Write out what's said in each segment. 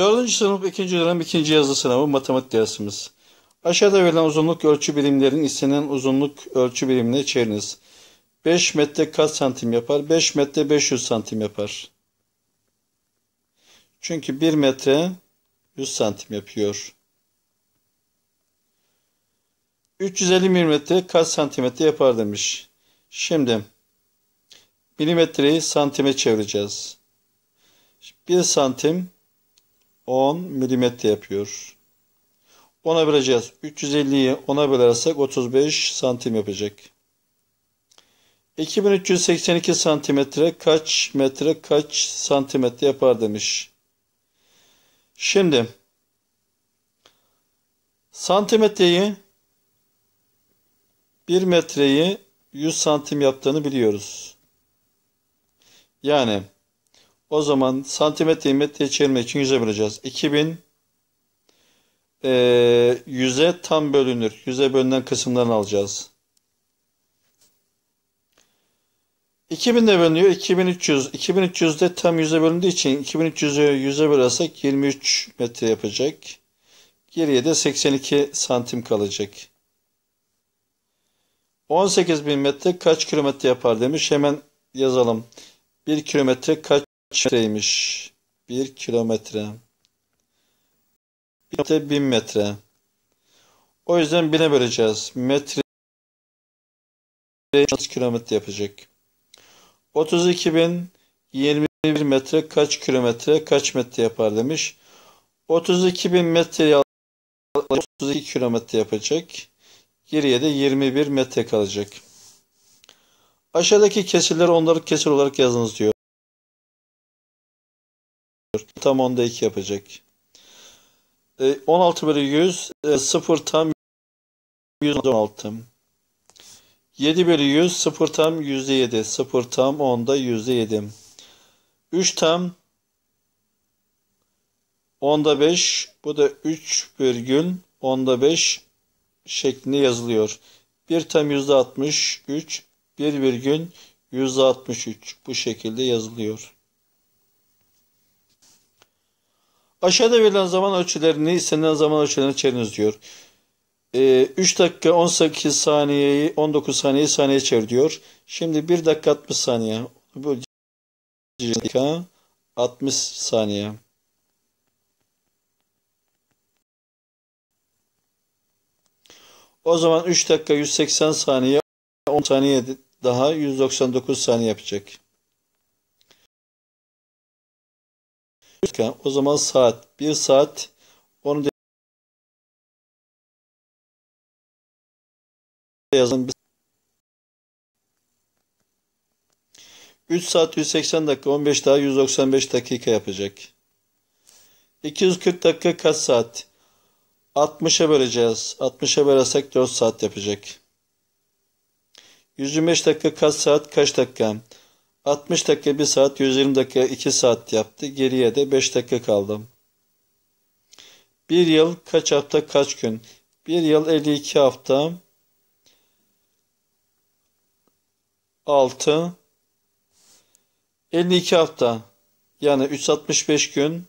Dördüncü sınıf ikinci dönem ikinci yazı sınavı matematik dersimiz. Aşağıda verilen uzunluk ölçü birimlerin istenen uzunluk ölçü birimine çeviriniz. 5 metre kaç santim yapar? 5 metre 500 santim yapar. Çünkü 1 metre 100 santim yapıyor. 350 milimetre kaç santimetre yapar demiş. Şimdi milimetreyi santime çevireceğiz. 1 santim 10 milimetre yapıyor. 10'a böleceğiz. 350'yi 10'a bölersek 35 santim yapacak. 2382 santimetre kaç metre kaç santimetre yapar demiş. Şimdi santimetreyi 1 metreyi 100 santim yaptığını biliyoruz. Yani o zaman santimetreyi metreye çevirmek için 100'e böleceğiz. 2000 e, 100'e tam bölünür. 100'e bölünen kısımlarını alacağız. 2000 de bölünüyor. 2300. 2300 de tam 100'e bölündüğü için 2300'ü 100'e bölersek 23 metre yapacak. Geriye de 82 santim kalacak. 18 bin metre kaç kilometre yapar demiş. Hemen yazalım. 1 kilometre kaç metreymiş? 1 kilometre. 1 metre 1000 metre. O yüzden bine böleceğiz. Metre kilometre yapacak. 32 bin 21 metre kaç kilometre kaç metre yapar demiş. 32 bin metre 32 kilometre yapacak. Geriye de 21 metre kalacak. Aşağıdaki kesirleri onları kesir olarak yazınız diyor. Tam onda 2 yapacak. 16 bölü 100 0 tam 116. 7 bölü 100 0 tam %7. 0 tam 10'da %7. 3 tam 10'da 5. Bu da 3 virgül 10'da 5 şeklinde yazılıyor. 1 tam %63. 1 virgül %63. Bu şekilde yazılıyor. Aşağıda verilen zaman ölçülerini istenilen zaman ölçülerini çeviriniz diyor. E, 3 dakika 18 saniyeyi 19 saniyeyi saniye çevir diyor. Şimdi 1 dakika 60 saniye. Bu dakika 60 saniye. O zaman 3 dakika 180 saniye 10 saniye daha 199 saniye yapacak. O zaman saat 1 saat onu yazın. 3 saat 180 dakika 15 daha 195 dakika yapacak. 240 dakika kaç saat? 60'a böleceğiz. 60'a bölersek 4 saat yapacak. 125 dakika kaç saat? Kaç dakika? 60 dakika 1 saat, 120 dakika 2 saat yaptı. Geriye de 5 dakika kaldı. 1 yıl kaç hafta kaç gün? 1 yıl 52 hafta 6 52 hafta yani 365 gün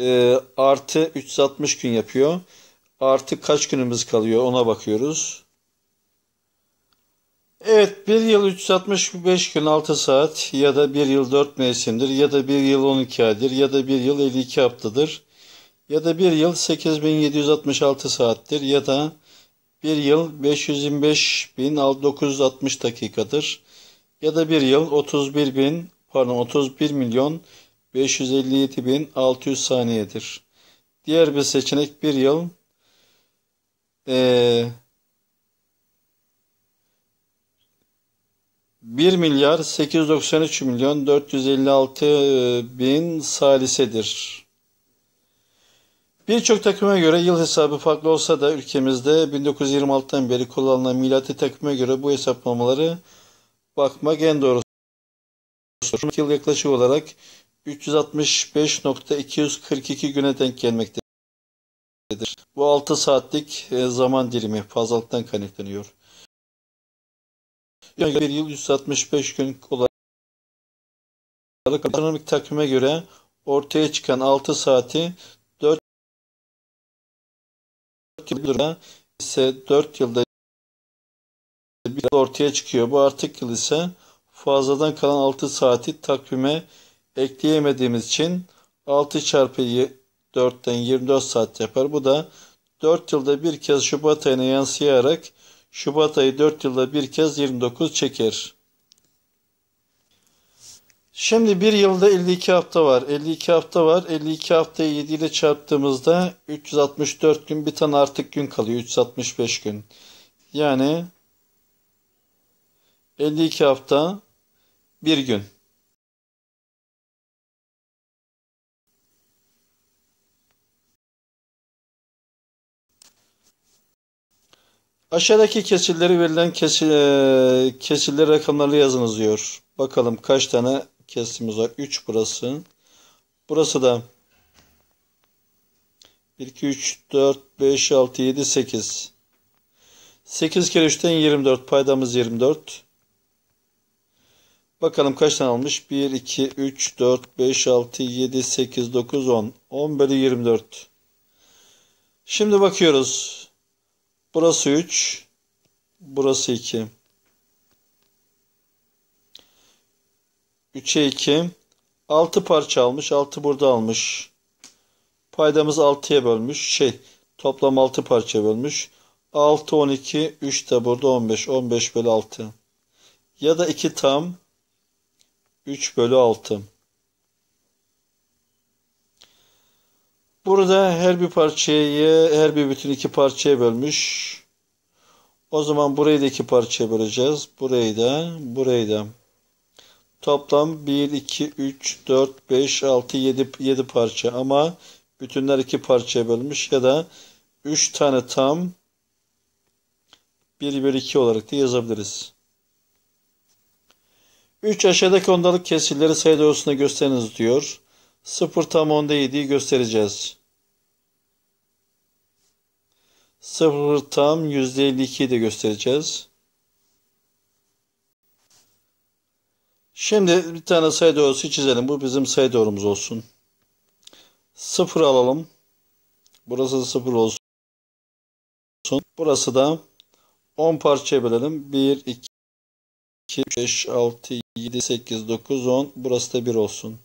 e, artı 360 gün yapıyor. Artı kaç günümüz kalıyor ona bakıyoruz. Evet bir yıl 365 gün 6 saat ya da bir yıl 4 mevsimdir ya da bir yıl 12 aydır ya da bir yıl 52 haftadır ya da bir yıl 8766 saattir ya da bir yıl 525.960 dakikadır. Ya da bir yıl 31 bin, pardon 31 milyon 557.600 saniyedir. Diğer bir seçenek bir yıl ee, 1 milyar 893 milyon 456 bin salisedir. Birçok takvime göre yıl hesabı farklı olsa da ülkemizde 1926'dan beri kullanılan miladi takvime göre bu hesaplamaları bakmak en doğrusu. Yıl yaklaşık olarak 365.242 güne denk gelmektedir. Bu 6 saatlik e, zaman dilimi fazlalıktan kaynaklanıyor. Yani bir yıl 165 gün olarak ekonomik takvime göre ortaya çıkan 6 saati 4 yılda ise 4 yılda bir ortaya çıkıyor. Bu artık yıl ise fazladan kalan 6 saati takvime ekleyemediğimiz için 6 çarpı 4'ten 24 saat yapar. Bu da 4 yılda bir kez Şubat ayına yansıyarak Şubat ayı 4 yılda bir kez 29 çeker. Şimdi bir yılda 52 hafta var. 52 hafta var. 52 haftayı 7 ile çarptığımızda 364 gün bir tane artık gün kalıyor. 365 gün. Yani 52 hafta bir gün. Aşağıdaki kesirleri verilen kesil, e, kesirler rakamlarla yazınız diyor. Bakalım kaç tane kesimiz var. 3 burası. Burası da 1, 2, 3, 4, 5, 6, 7, 8. 8 kere 3'ten 24. Paydamız 24. Bakalım kaç tane almış? 1, 2, 3, 4, 5, 6, 7, 8, 9, 10. 10 bölü 24. Şimdi bakıyoruz. Burası 3. Burası 2. 3'e 2. 6 parça almış. 6 burada almış. Paydamız 6'ya bölmüş. Şey toplam 6 parça bölmüş. 6, 12, 3 de burada 15. 15 bölü 6. Ya da 2 tam 3 bölü 6. Burada her bir parçayı her bir bütün iki parçaya bölmüş. O zaman burayı da iki parçaya böleceğiz. Burayı da burayı da. Toplam 1, 2, 3, 4, 5, 6, 7, 7 parça ama bütünler iki parçaya bölmüş ya da 3 tane tam 1 bölü 2 olarak da yazabiliriz. 3 aşağıdaki ondalık kesirleri sayı doğrusunda gösteriniz diyor. 0 tam onda 7'yi göstereceğiz. 0 tam %52'yi de göstereceğiz. Şimdi bir tane sayı doğrusu çizelim. Bu bizim sayı doğrumuz olsun. 0 alalım. Burası da 0 olsun. Burası da 10 parçaya bölelim. 1, 2, 5, 6, 7, 8, 9, 10. Burası da 1 olsun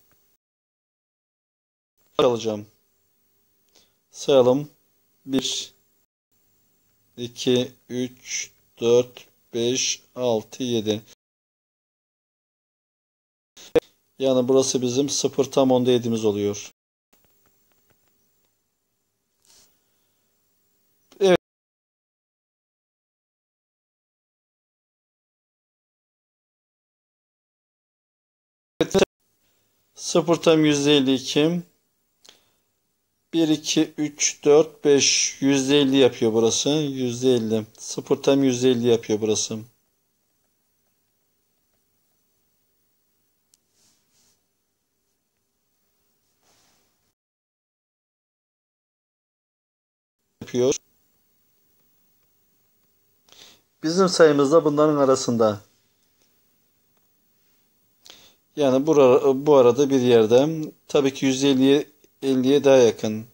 alacağım. Sayalım. 1 2 3 4 5 6 7 Yani burası bizim 0 tam onda 7'miz oluyor. Evet. Sıfır tam yüzde elli iki. 1, 2, 3, 4, 5. %50 yapıyor burası. %50. 0 tam %50 yapıyor burası. Yapıyor. Bizim sayımızda bunların arasında. Yani bu, bu arada bir yerde tabii ki 150'ye 50'ye daha yakın.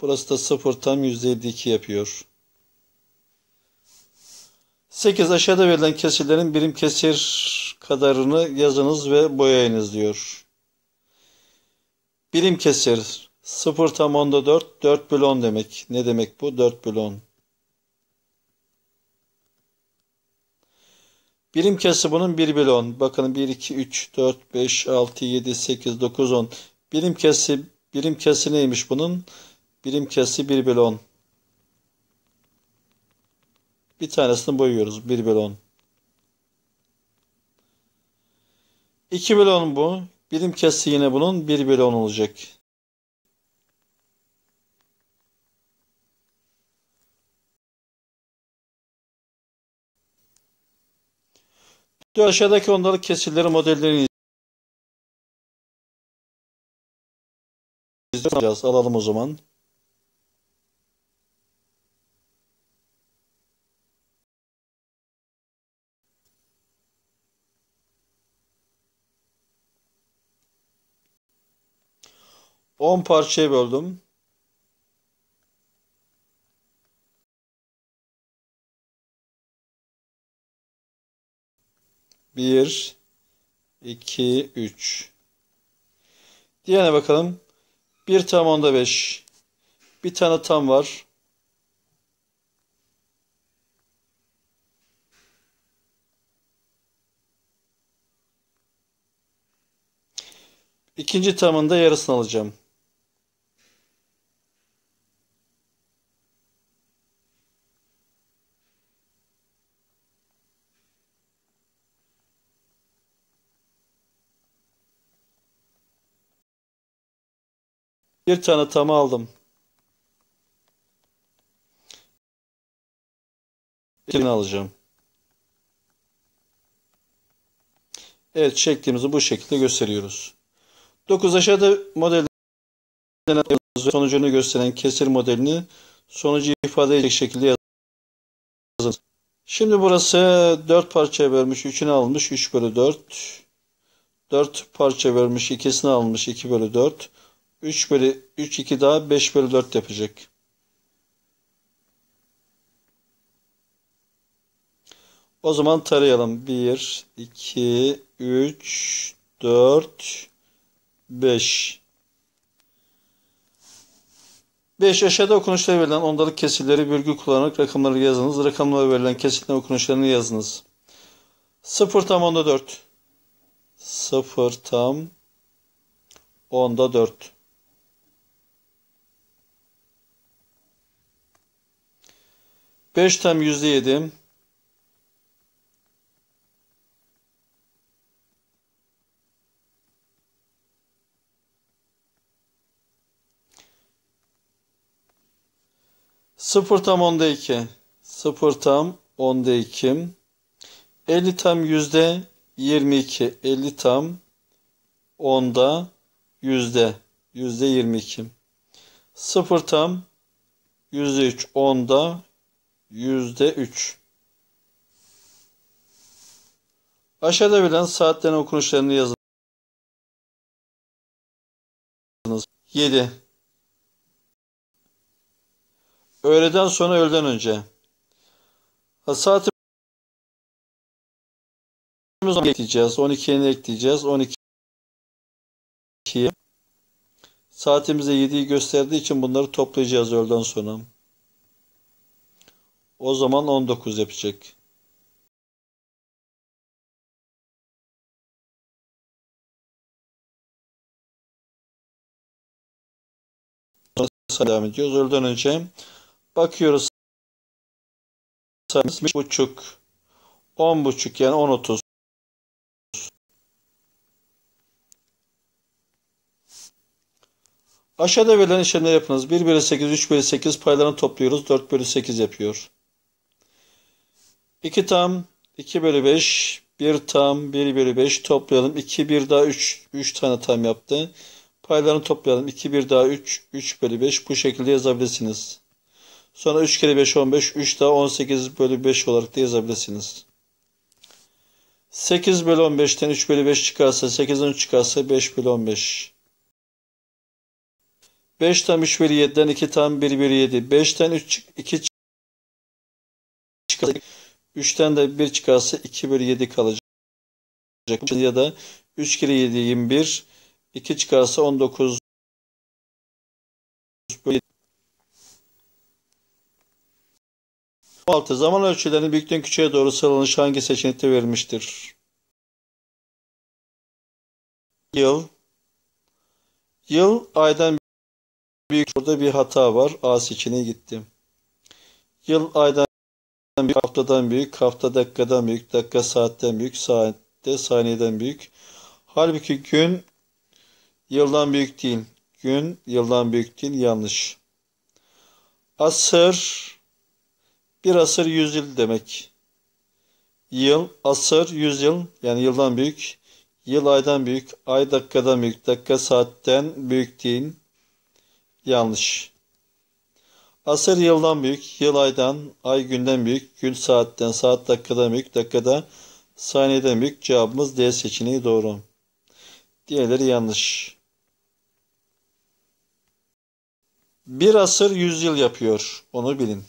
Burası da 0 tam %52 yapıyor. 8 aşağıda verilen kesirlerin birim kesir kadarını yazınız ve boyayınız diyor. Birim kesir 0 tam onda 4, 4 bölü 10 demek. Ne demek bu? 4 bölü 10. Birim kesir bunun 1 bölü 10. Bakın 1, 2, 3, 4, 5, 6, 7, 8, 9, 10. Birim kesi, birim kesi neymiş bunun? Birim kesi 1 bölü 10. Bir tanesini boyuyoruz. 1 bölü 10. 2 bölü 10 bu. Birim kesi yine bunun 1 bölü 10 olacak. Aşağıdaki ondalık kesirleri modellerini izleyeceğiz. Alalım o zaman. 10 parçaya böldüm. Bir, iki, üç. Diğerine bakalım. Bir tam onda beş. Bir tane tam var. İkinci tamın da yarısını alacağım. Bir tane tamı aldım. İkini alacağım. Evet şeklimizi bu şekilde gösteriyoruz. 9 aşağıda modelde sonucunu gösteren kesir modelini sonucu ifade edecek şekilde yazın. Şimdi burası 4 parçaya bölmüş. 3'ünü almış. 3 bölü 4. 4 parça vermiş. 2'sini almış. 2 bölü 4. 3 bölü 3 2 daha 5 bölü 4 yapacak. O zaman tarayalım. 1, 2, 3, 4, 5. 5 aşağıda okunuşlara verilen ondalık kesirleri virgül kullanarak rakamları yazınız. Rakamlara verilen kesirlerin okunuşlarını yazınız. 0 tam onda 4. 0 tam onda 4. 5 tam yüzde yedi. Sıfır tam onda iki. Sıfır tam onda iki. Elli tam yüzde yirmi iki. Elli tam onda yüzde yüzde yirmi iki. Sıfır tam yüzde üç onda yüzde üç. Aşağıda verilen saatlerin okunuşlarını yazınız. 7. Öğleden sonra öğleden önce. Saatimizi ekleyeceğiz. 12'ye ekleyeceğiz. 12'ye. Saatimize 7'yi gösterdiği için bunları toplayacağız öğleden sonra. O zaman 19 yapacak. devam ediyoruz. Öğleden önce bakıyoruz sayımız buçuk, on buçuk yani on otuz. Aşağıda verilen işlemler yapınız. 1 bölü 8, 3 bölü 8 paylarını topluyoruz. 4 bölü 8 yapıyor. 2 tam 2 bölü 5 1 tam 1 bölü 5 toplayalım. 2 1 daha 3 3 tane tam yaptı. Paylarını toplayalım. 2 1 daha 3 3 bölü 5 bu şekilde yazabilirsiniz. Sonra 3 kere 5 15 3 daha 18 bölü 5 olarak da yazabilirsiniz. 8 bölü 15'ten 3 bölü 5 çıkarsa 8'den 3 çıkarsa 5 bölü 15. 5 tam 3 bölü 7'den 2 tam 1 bölü 7. 5'ten 3 2 çıkarsa 3'ten de 1 çıkarsa 2 bölü 7 kalacak. Ya da 3 kere 7 21. 2 çıkarsa 19 bölü 16. Zaman ölçülerinin büyükten küçüğe doğru sıralanışı hangi seçenekte verilmiştir? Yıl Yıl aydan büyük. Burada bir hata var. A seçeneği gitti. Yıl aydan büyük, haftadan büyük, hafta dakikadan büyük, dakika saatten büyük, saatte saniyeden büyük. Halbuki gün yıldan büyük değil. Gün yıldan büyük değil. Yanlış. Asır bir asır yüzyıl demek. Yıl, asır, yüzyıl yani yıldan büyük. Yıl aydan büyük, ay dakikadan büyük, dakika saatten büyük değil. Yanlış. Asır yıldan büyük, yıl aydan, ay günden büyük, gün saatten, saat dakikadan büyük, dakikada saniyeden büyük. Cevabımız D seçeneği doğru. Diğerleri yanlış. Bir asır 100 yıl yapıyor. Onu bilin.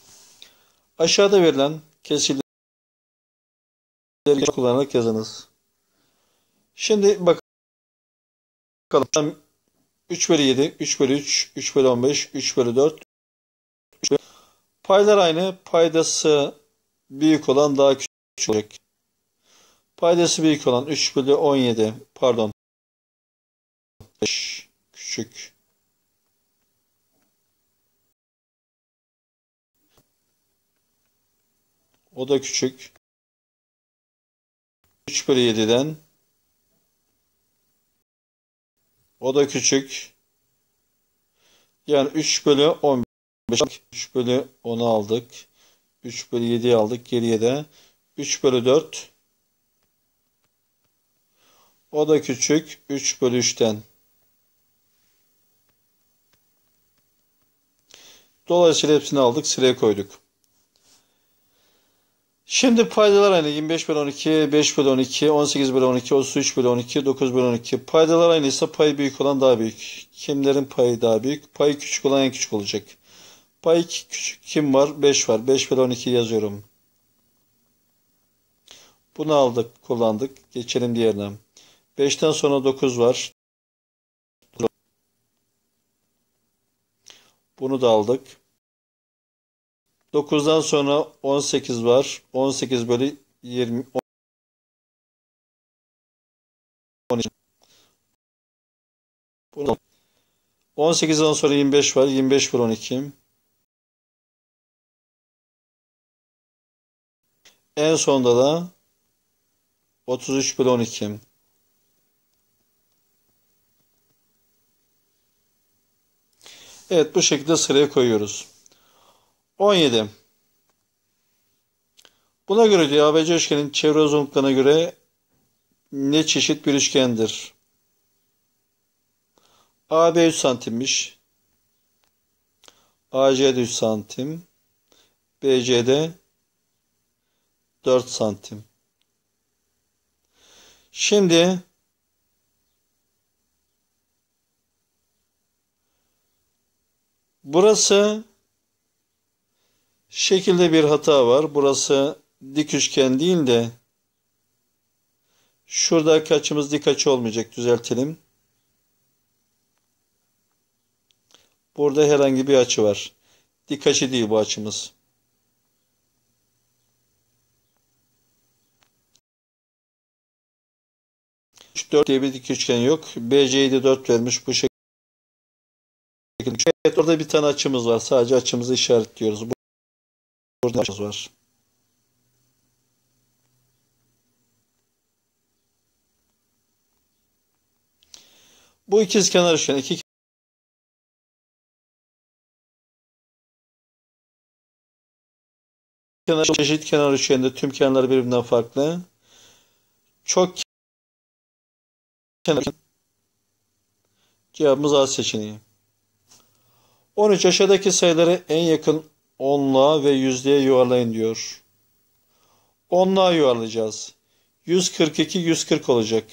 Aşağıda verilen kesirleri kullanarak yazınız. Şimdi bakalım. 3 bölü 7, 3 bölü 3, 3 bölü 15, 3 bölü 4. 3 bölü... Paylar aynı. Paydası büyük olan daha küçük olacak. Paydası büyük olan 3 bölü 17. Pardon. 5 küçük. O da küçük. 3 bölü 7'den o da küçük. Yani 3 bölü 15 3 bölü 10'u aldık. 3 bölü 7'yi aldık. Geriye de 3 bölü 4 o da küçük. 3 bölü 3'ten Dolayısıyla hepsini aldık. Sıraya koyduk. Şimdi paydalar aynı. 25 bölü 12, 5 bölü 12, 18 bölü 12, 33 bölü 12, 9 bölü 12. Paydalar aynı ise pay büyük olan daha büyük. Kimlerin payı daha büyük? Pay küçük olan en küçük olacak. Pay küçük kim var? 5 var. 5 bölü 12 yazıyorum. Bunu aldık, kullandık. Geçelim diğerine. 5'ten sonra 9 var. Bunu da aldık. 9'dan sonra 18 var. 18 bölü 20 12. 18'den sonra 25 var. 25 bölü 12. En sonda da 33 bölü 12. Evet bu şekilde sıraya koyuyoruz. 17. Buna göre diyor ABC üçgenin çevre uzunluklarına göre ne çeşit bir üçgendir? AB 3 santimmiş. AC'de 3 santim. BC'de 4 santim. Şimdi burası şekilde bir hata var. Burası dik üçgen değil de şurada açımız dik açı olmayacak. Düzeltelim. Burada herhangi bir açı var. Dik açı değil bu açımız. Üç, 4 diye bir dik üçgen yok. BC'yi de 4 vermiş bu şekilde. Evet orada bir tane açımız var. Sadece açımızı işaretliyoruz. Burada açımız var. Bu ikiz kenar üçgen iki kenar çeşit kenar üçgeninde tüm kenarlar birbirinden farklı. Çok kenar cevabımız A seçeneği. 13 aşağıdaki sayıları en yakın onluğa ve yüzdeye yuvarlayın diyor. Onluğa yuvarlayacağız. 142 140 olacak.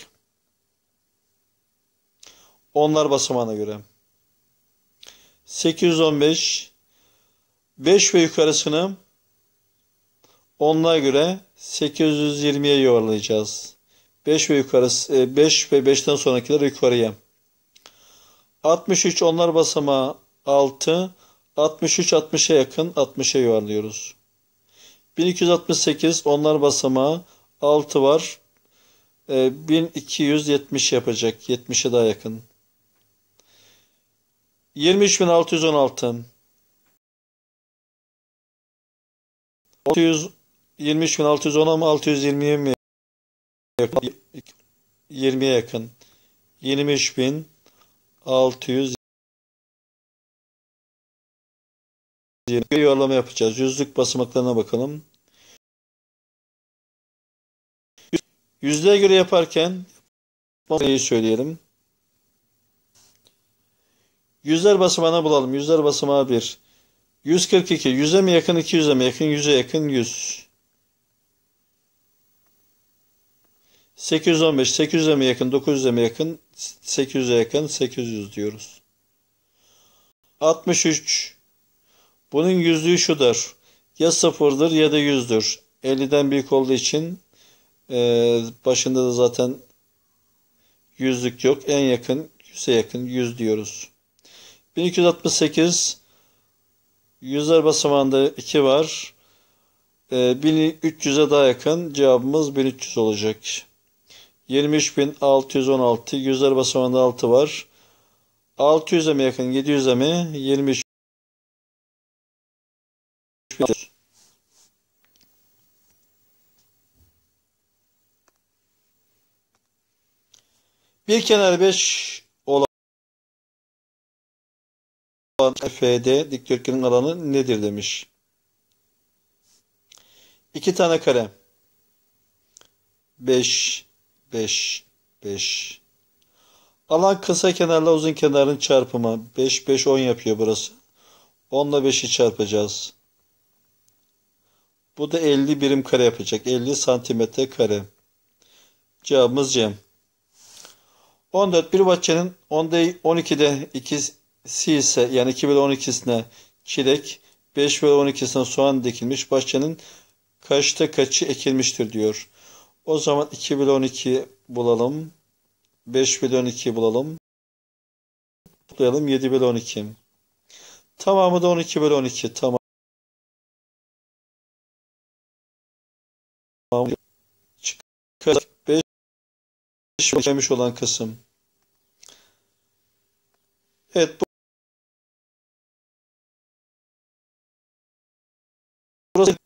Onlar basamağına göre. 815 5 ve yukarısını onluğa göre 820'ye yuvarlayacağız. 5 ve yukarısı 5 e, ve 5'ten sonrakiler yukarıya. 63 onlar basamağı 6 63 60'a yakın 60'a yuvarlıyoruz. 1268 onlar basamağı 6 var. E, 1270 yapacak. 70'e daha yakın. 23616 23610 ama 620'ye mi yakın? 20'ye yakın. 23600 bir yuvarlama yapacağız. Yüzlük basamaklarına bakalım. Yüzlüğe göre yaparken neyi söyleyelim. Yüzler basamağına bulalım. Yüzler basamağı 1. 142. 100'e mi yakın? 200'e mi yakın? 100'e yakın 100. 815. 800'e mi yakın? 900'e mi yakın? 800'e yakın 800 diyoruz. 63. Bunun yüzlüğü şudur. Ya sıfırdır ya da yüzdür. 50'den büyük olduğu için e, başında da zaten yüzlük yok. En yakın, yüze yakın yüz diyoruz. 1268 yüzler basamağında 2 var. E, 1300'e daha yakın cevabımız 1300 olacak. 23.616 yüzler basamağında 6 var. 600'e mi yakın 700'e mi 23 Bir kenar 5 olan FD dikdörtgenin alanı nedir demiş. İki tane kare. 5 5 5 Alan kısa kenarla uzun kenarın çarpımı. 5 5 10 yapıyor burası. 10 ile 5'i çarpacağız. Bu da 50 birim kare yapacak. 50 santimetre kare. Cevabımız Cem. 14. Bir bahçenin 10'da 12'de ikisi ise yani 2 bölü 12'sine çilek, 5 bölü 12'sine soğan dikilmiş. Bahçenin kaçta kaçı ekilmiştir diyor. O zaman 2 bölü 12 bulalım. 5 bölü 12 bulalım. Toplayalım 7 bölü 12. Tamamı da 12 bölü 12. Tamam. Çıkar. 5 5 olan kısım. Evet bu burası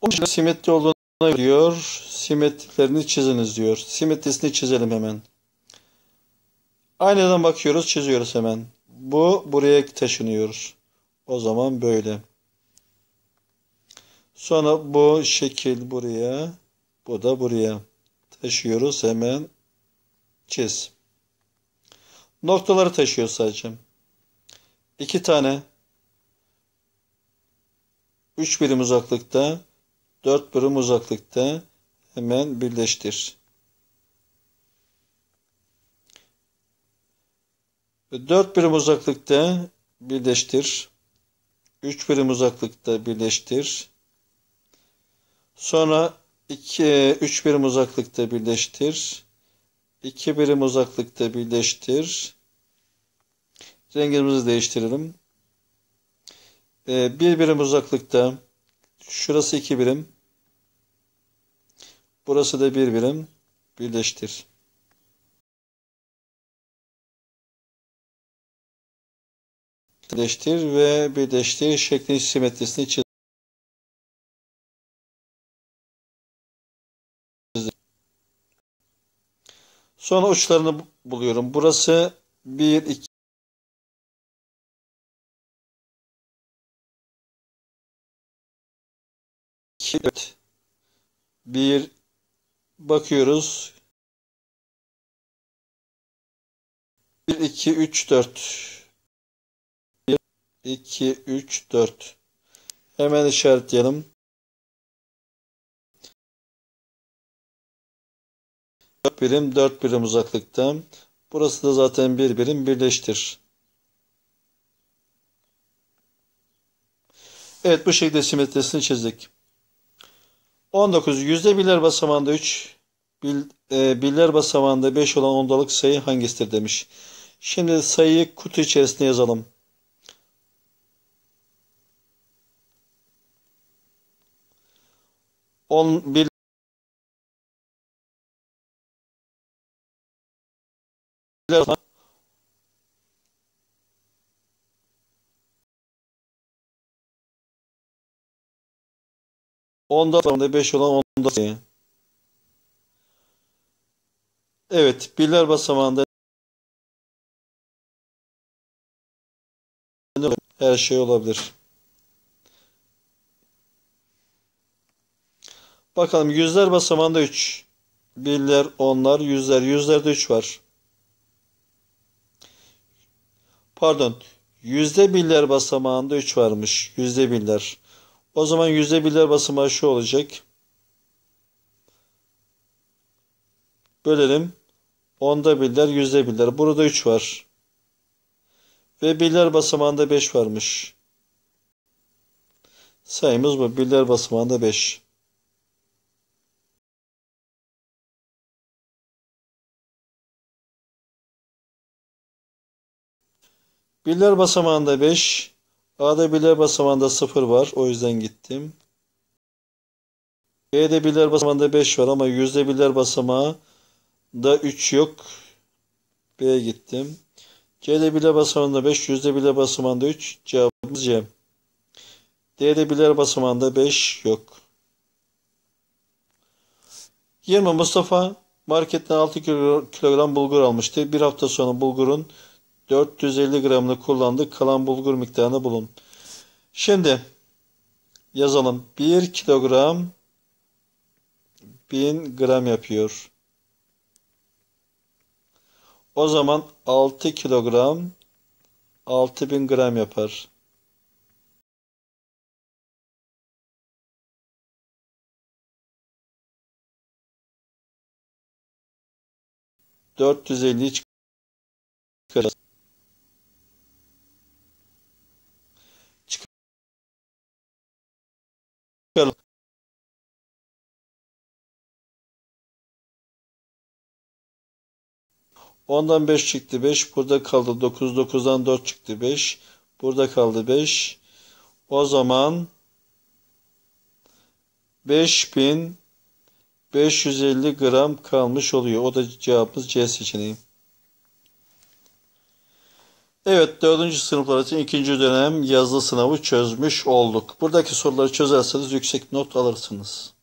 o simetri olduğuna diyor. Simetrilerini çiziniz diyor. Simetrisini çizelim hemen. Aynadan bakıyoruz, çiziyoruz hemen. Bu buraya taşınıyor. O zaman böyle. Sonra bu şekil buraya, bu da buraya taşıyoruz. Hemen çiz. Noktaları taşıyor sadece. İki tane 3 birim uzaklıkta 4 birim uzaklıkta hemen birleştir. 4 birim uzaklıkta birleştir. 3 birim uzaklıkta birleştir. Sonra 2 3 birim uzaklıkta birleştir. 2 birim uzaklıkta birleştir. Rengimizi değiştirelim. 1 ee, birim uzaklıkta şurası 2 birim. Burası da 1 birim. Birleştir. Birleştir ve birleştir şeklin simetrisini çiz. Sonra uçlarını buluyorum. Burası 1, 2, Evet. Bir bakıyoruz. 1, 2, 3, 4. 1, 2, 3, 4. Hemen işaretleyelim. 4 birim 4 birim uzaklıkta. Burası da zaten bir birim birleştir. Evet bu şekilde simetrisini çizdik. 19. Yüzde birler basamağında 3, bil, e, birler basamağında 5 olan ondalık sayı hangisidir demiş. Şimdi sayıyı kutu içerisine yazalım. 10 bir Onda sonra 5 olan onda sayı. Evet, birler basamağında her şey olabilir. Bakalım yüzler basamağında 3. Birler, onlar, yüzler. Yüzlerde 3 var. Pardon. Yüzde birler basamağında 3 varmış. Yüzde birler. O zaman yüzde birler basamağı şu olacak. Bölelim. Onda birler, yüzde birler. Burada 3 var. Ve birler basamağında 5 varmış. Sayımız bu. Birler basamağında 5. Birler basamağında 5. A'da birler basamağında 0 var. O yüzden gittim. B'de birler basamağında 5 var ama yüzde birler basamağı da 3 yok. B'ye gittim. C'de birler basamağında 5, yüzde birler basamağında 3. Cevabımız C. D'de birler basamağında 5 yok. 20 Mustafa marketten 6 kilogram bulgur almıştı. Bir hafta sonra bulgurun 450 gramını kullandı. Kalan bulgur miktarını bulun. Şimdi yazalım. 1 kilogram 1000 gram yapıyor. O zaman 6 kilogram 6000 gram yapar. Dört yüz elli çıkaracağız. 10'dan 5 çıktı 5. Burada kaldı 9. 9'dan 4 çıktı 5. Burada kaldı 5. O zaman 5550 gram kalmış oluyor. O da cevabımız C seçeneği. Evet dördüncü sınıflar için ikinci dönem yazılı sınavı çözmüş olduk. Buradaki soruları çözerseniz yüksek not alırsınız.